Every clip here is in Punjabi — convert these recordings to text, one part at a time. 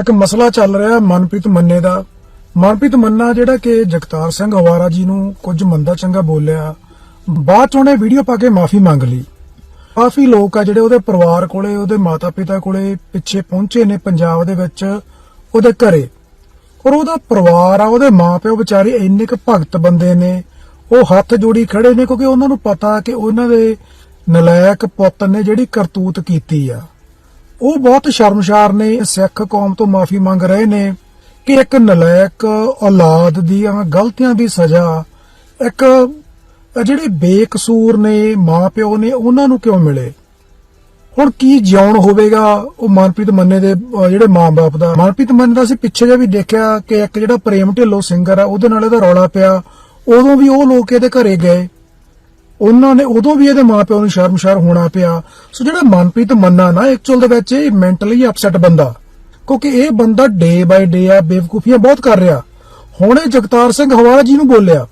ਇੱਕ ਮਸਲਾ ਚੱਲ ਰਿਹਾ ਮਨਪ੍ਰੀਤ ਮੰਨੇ ਦਾ। ਮਨਪ੍ਰੀਤ ਮੰਨਾ ਜਿਹੜਾ ਕਿ ਜਗਤਾਰ ਸਿੰਘ ਹਵਾਰਾ ਜੀ ਨੂੰ ਕੁਝ ਮੰਦਾ ਚੰਗਾ ਬੋਲਿਆ। ਬਾਅਦ ਚ ਉਹਨੇ ਵੀਡੀਓ ਪਾ ਕੇ ਮਾਫੀ ਮੰਗ ਲਈ। ਕਾਫੀ ਲੋਕ ਆ ਜਿਹੜੇ ਉਹਦੇ ਪਰਿਵਾਰ ਕੋਲੇ, ਉਹਦੇ ਮਾਤਾ-ਪਿਤਾ ਕੋਲੇ ਪਿੱਛੇ ਪਹੁੰਚੇ ਨੇ ਪੰਜਾਬ ਦੇ ਵਿੱਚ ਉਹਦੇ ਘਰੇ। ਔਰ ਉਹਦਾ ਪਰਿਵਾਰ ਆ, ਉਹਦੇ ਮਾਪਿਓ ਵਿਚਾਰੇ ਇੰਨੇ ਕੁ ਭਗਤ ਬੰਦੇ ਨੇ। ਉਹ ਹੱਥ ਜੋੜੀ ਖੜੇ ਨੇ ਕਿਉਂਕਿ ਉਹਨਾਂ ਨੂੰ ਪਤਾ ਕਿ ਉਹਨਾਂ ਦੇ ਨਲਾਇਕ ਪੁੱਤ ਨੇ ਜਿਹੜੀ ਕਰਤੂਤ ਕੀਤੀ ਆ। ਉਹ ਬਹੁਤ ਸ਼ਰਮਸ਼ਾਰ ਨੇ, ਸਿੱਖ ਕੌਮ ਤੋਂ ਮਾਫੀ ਮੰਗ ਰਹੇ ਨੇ ਕਿ ਇੱਕ ਨਲਾਇਕ ਔਲਾਦ ਦੀਆਂ ਗਲਤੀਆਂ ਦੀ ਸਜ਼ਾ, ਇੱਕ ਜਿਹੜੇ ਬੇਕਸੂਰ ਨੇ, ਮਾਪਿਓ ਨੇ, ਉਹਨਾਂ ਨੂੰ ਕਿਉਂ ਮਿਲੇ? ਹੁਣ ਕੀ ਜਿਉਣ ਹੋਵੇਗਾ? ਉਹ ਮਨਪ੍ਰੀਤ ਮੰਨੇ ਦੇ ਜਿਹੜੇ ਮਾਂ-ਬਾਪ ਦਾ, ਮਨਪ੍ਰੀਤ ਮੰਨੇ ਦਾ ਅਸੀਂ ਪਿੱਛੇ ਜੇ ਵੀ ਦੇਖਿਆ ਕਿ ਇੱਕ ਜਿਹੜਾ ਪ੍ਰੇਮ ਢਿੱਲੋਂ ਸਿੰਗਰ ਆ, ਉਹਦੇ ਨਾਲ ਇਹਦਾ ਰੌਲਾ ਪਿਆ। ਉਦੋਂ ਵੀ ਉਹ ਲੋਕ ਇਹਦੇ ਘਰੇ ਗਏ। ਉਹਨਾਂ ਨੇ ਉਦੋਂ ਵੀ ਇਹਦੇ ਮਾਪਿਆਂ ਨੂੰ ਸ਼ਰਮਸ਼ਾਰ ਹੋਣਾ ਪਿਆ। ਸੋ ਜਿਹੜਾ ਮਨਪ੍ਰੀਤ ਮੰਨਾ ਨਾ ਐਕਚੁਅਲ ਦੇ ਵਿੱਚ ਇਹ ਮੈਂਟਲੀ ਅਪਸੈਟ ਬੰਦਾ ਕਿਉਂਕਿ ਇਹ ਬੰਦਾ ਡੇ ਬਾਈ ਡੇ ਆ ਬੇਵਕੂਫੀਆਂ ਬਹੁਤ ਕਰ ਰਿਹਾ। ਹੁਣ ਜਗਤਾਰ ਸਿੰਘ ਹਵਾਲਾ ਜੀ ਨੂੰ ਬੋਲਿਆ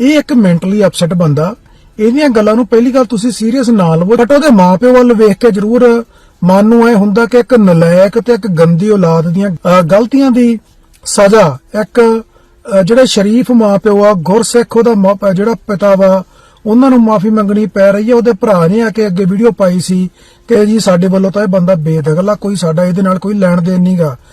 ਇਹ ਇੱਕ ਮੈਂਟਲੀ ਅਪਸੈਟ ਬੰਦਾ। ਇਹਦੀਆਂ ਗੱਲਾਂ ਨੂੰ ਪਹਿਲੀ ਗੱਲ ਤੁਸੀਂ ਸੀਰੀਅਸ ਨਾ ਲਵੋ। ਬਟ ਉਹਦੇ ਮਾਪਿਓ ਵੱਲ ਵੇਖ ਕੇ ਜ਼ਰੂਰ ਮਨ ਨੂੰ ਐ ਹੁੰਦਾ ਕਿ ਇੱਕ ਨਲਾਇਕ ਤੇ ਇੱਕ ਗੰਦੀ ਔਲਾਦ ਦੀਆਂ ਗਲਤੀਆਂ ਦੀ ਸਜ਼ਾ ਇੱਕ ਅਹ, ਜਿਹੜੇ ਸ਼ਰੀਫ ਮਾਪਿਓ ਆ ਗੁਰਸਿੱਖ ਉਹਦਾ ਮਾਪ- ਜਿਹੜਾ ਪਿਤਾ ਵਾ ਉਹਨਾਂ ਨੂੰ ਮਾਫੀ ਮੰਗਣੀ ਪੈ ਰਹੀ ਹੈ। ਉਹਦੇ ਭਰਾ ਨੇ ਆ ਕੇ ਅੱਗੇ ਵੀਡੀਓ ਪਾਈ ਸੀ ਕਿ ਜੀ ਸਾਡੇ ਵੱਲੋਂ ਤਾਂ ਇਹ ਬੰਦਾ ਬੇਦਖਲ ਆ, ਕੋਈ ਸਾਡਾ ਇਹਦੇ ਨਾਲ ਕੋਈ ਲੈਣ ਦੇਣ ਨਹੀਂਗਾ